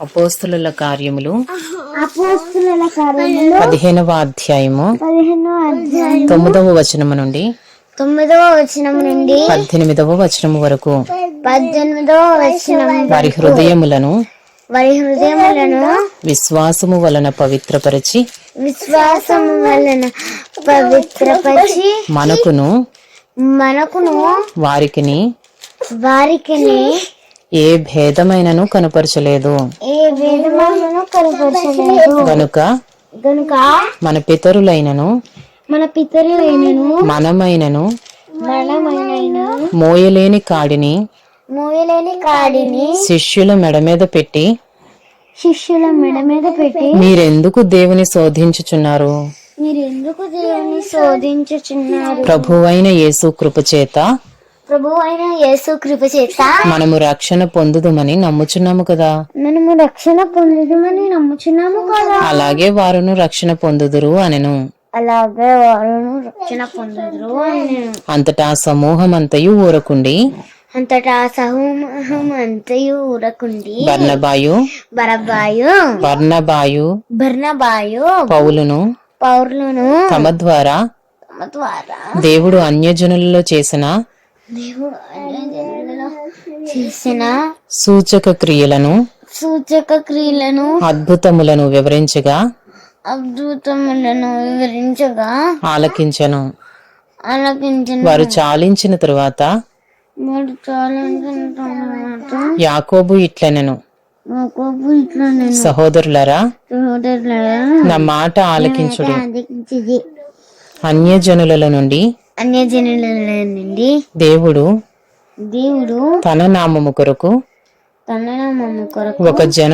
అపోస్తుల కార్యములు. పదిహేనవ అధ్యాయము. తొమ్మిదవ వచనము నుండి. తొమ్మిదవ వచనం నుండి. పద్దెనిమిదవ వచనము వరకు. పద్దెనిమిదవ వచనం వారి హృదయములను వారి హృదయములను విశ్వాసము వలన పవిత్రపరిచి విశ్వాసం వలన పవిత్రపరిచి మనకును మనకును వారికిని వారికి ఏ భేదమైనను కనుపరచలేదు. గనుక గనుక మన పితరులైనను మన పితరులైనను మనమైనను మనమైన మోయలేని కాడిని మోయలేని కాడిని శిష్యుల మెడ మీద పెట్టి శిష్యుల మెడ మీద పెట్టి మీరెందుకు దేవుని శోధించుచున్నారు? మీరు ఎందుకు దేవుని శోధించుచున్నారు? ప్రభువైన యేసు కృపచేత ప్రభు అయిన యేసు కృప చేత మనము రక్షణ పొందుదుమని నమ్ముచున్నాము కదా. మనము రక్షణ పొందుదామని నమ్ముచున్నాము కదా. అలాగే వారును రక్షణ పొందుదురు అనెను. అలాగే వారును రక్షణ పొందుదురు అంతటా సమూహమంతయు ఊరకుండి. అంతటా సహోమహం అంతయు ఊరకుండి. బర్నబాయు. బరబాయు బర్నబాయు. బర్నబాయు. పౌలును. పౌరులను తమ ద్వారా. తమ ద్వారా. దేవుడు అన్యజనులలో చేసిన చేసిన సూచక క్రియలను సూచక క్రియలను అద్భుతములను వివరించగా అద్భుతములను వివరించగా ఆలకించెను. ఆలకించిన. వారు చాలించిన తరువాత మూడు చాలించిన తర్వాత యాకోబు ఇట్లనెను. సహోదరులరా సహోదరులారా నా మాట ఆలకించుడి. అన్యజనుల నుండి అన్యజనుల నుండి దేవుడు దేవుడు తన నామము కొరకు తన నామము కొరకు ఒక జనం